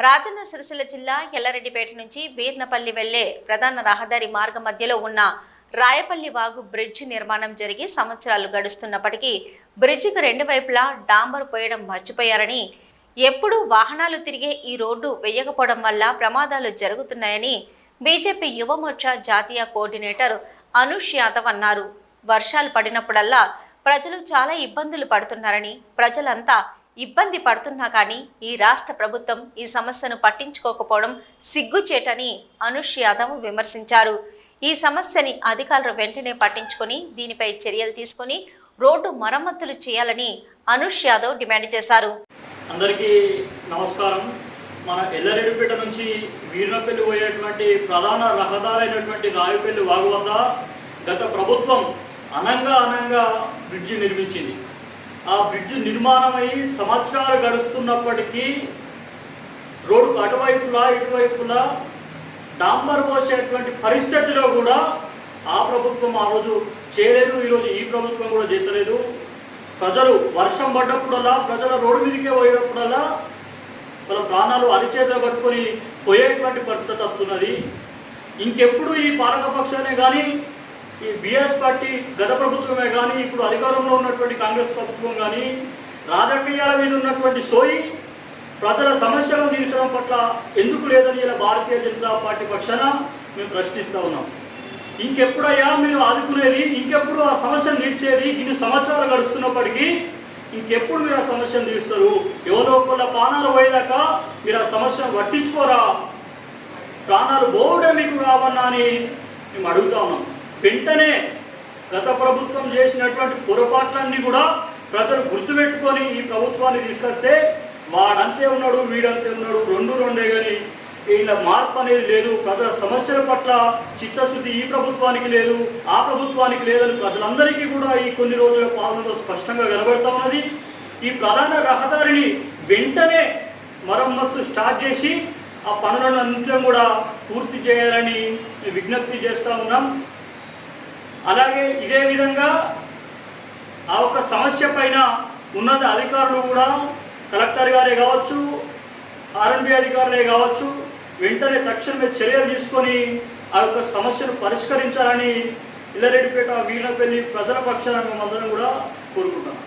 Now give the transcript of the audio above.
రాజన్న సిరిసిల్ల జిల్లా ఎల్లారెడ్డిపేట నుంచి బీర్నపల్లి వెళ్ళే ప్రధాన రహదారి మార్గ మధ్యలో ఉన్న రాయపల్లి వాగు బ్రిడ్జి నిర్మాణం జరిగి సంవత్సరాలు గడుస్తున్నప్పటికీ బ్రిడ్జికి రెండు వైపులా డాంబర్ పోయడం మర్చిపోయారని ఎప్పుడూ వాహనాలు తిరిగే ఈ రోడ్డు వేయకపోవడం వల్ల ప్రమాదాలు జరుగుతున్నాయని బీజేపీ యువమోర్చా జాతీయ కోఆర్డినేటర్ అనుష్ యాదవ్ అన్నారు. వర్షాలు పడినప్పుడల్లా ప్రజలు చాలా ఇబ్బందులు పడుతున్నారని ప్రజలంతా ఇబ్బంది పడుతున్నా కానీ ఈ రాష్ట్ర ప్రభుత్వం ఈ సమస్యను పట్టించుకోకపోవడం సిగ్గుచేటని అనుష్ యాదవ్ విమర్శించారు. ఈ సమస్యని అధికారులు వెంటనే పట్టించుకొని దీనిపై చర్యలు తీసుకొని రోడ్డు మరమ్మతులు చేయాలని అనుష్ యాదవ్ డిమాండ్ చేశారు. అందరికీ నమస్కారం. మన ఎల్లరెడ్డిపేట నుంచి వీరినపల్లి పోయేటువంటి ప్రధాన రహదారి అయినటువంటి రాయపల్లి వాగు వద్ద గత ప్రభుత్వం అనంగా అనంగా బ్రిడ్జి నిర్మించింది. ఆ బ్రిడ్జ్ నిర్మాణమై సంవత్సరాలు గడుస్తున్నప్పటికీ రోడ్డుకు అటువైపులా ఇటువైపులా డాంబర్ పోసేటువంటి పరిస్థితిలో కూడా ఆ ప్రభుత్వం ఆ రోజు చేయలేదు ఈరోజు ఈ ప్రభుత్వం కూడా చేతలేదు ప్రజలు వర్షం పడ్డప్పుడల్లా ప్రజల రోడ్డు మీదకే పోయేటప్పుడల్లా వాళ్ళ ప్రాణాలు అరిచేతులు పట్టుకొని పోయేటువంటి పరిస్థితి వస్తున్నది. ఇంకెప్పుడు ఈ పాలకపక్షానే కానీ ఈ బీఆర్ఎస్ పార్టీ గత ప్రభుత్వమే కానీ ఇప్పుడు అధికారంలో ఉన్నటువంటి కాంగ్రెస్ ప్రభుత్వం కానీ రాజకీయాల మీద ఉన్నటువంటి సోయి ప్రజల సమస్యలను తీర్చడం పట్ల ఎందుకు లేదని ఇలా భారతీయ జనతా పార్టీ పక్షాన మేము ప్రశ్నిస్తూ ఉన్నాం. ఇంకెప్పుడయ్యా మీరు ఆదుకునేది ఇంకెప్పుడు ఆ సమస్యను తీర్చేది ఇన్ని సంవత్సరాలు గడుస్తున్నప్పటికీ ఇంకెప్పుడు మీరు ఆ సమస్యను తీరుస్తారు? ఒకళ్ళ ప్రాణాలు పోయేదాకా మీరు ఆ సమస్యను పట్టించుకోరా? ప్రాణాలు బోవుడే మీకు కావన్నా అని మేము అడుగుతా ఉన్నాం. వెంటనే గత ప్రభుత్వం చేసినటువంటి పొరపాట్లన్నీ కూడా ప్రజలు గుర్తుపెట్టుకొని ఈ ప్రభుత్వాన్ని తీసుకొస్తే వాడంతే ఉన్నాడు వీడంతే ఉన్నాడు రెండు రెండే కానీ ఇలా మార్పు అనేది లేదు ప్రజల సమస్యల పట్ల చిత్తశుద్ధి ఈ ప్రభుత్వానికి లేదు ఆ ప్రభుత్వానికి లేదని ప్రజలందరికీ కూడా ఈ కొన్ని రోజుల పాలనలో స్పష్టంగా కనబడతా ఉన్నది. ఈ ప్రధాన రహదారిని వెంటనే మరమ్మత్తు స్టార్ట్ చేసి ఆ పనులను అన్నింటిని కూడా పూర్తి చేయాలని విజ్ఞప్తి చేస్తూ ఉన్నాం. అలాగే ఇదే విధంగా ఆ ఒక్క సమస్య పైన ఉన్నత అధికారులు కూడా కలెక్టర్ గారే కావచ్చు ఆర్ఎన్బి అధికారులే కావచ్చు వెంటనే తక్షణమే చర్యలు తీసుకొని ఆ యొక్క సమస్యను పరిష్కరించాలని ఇల్లరెడ్డిపేట వీణపల్లి ప్రజల పక్షాన మేమందరం కూడా కోరుకుంటున్నాం.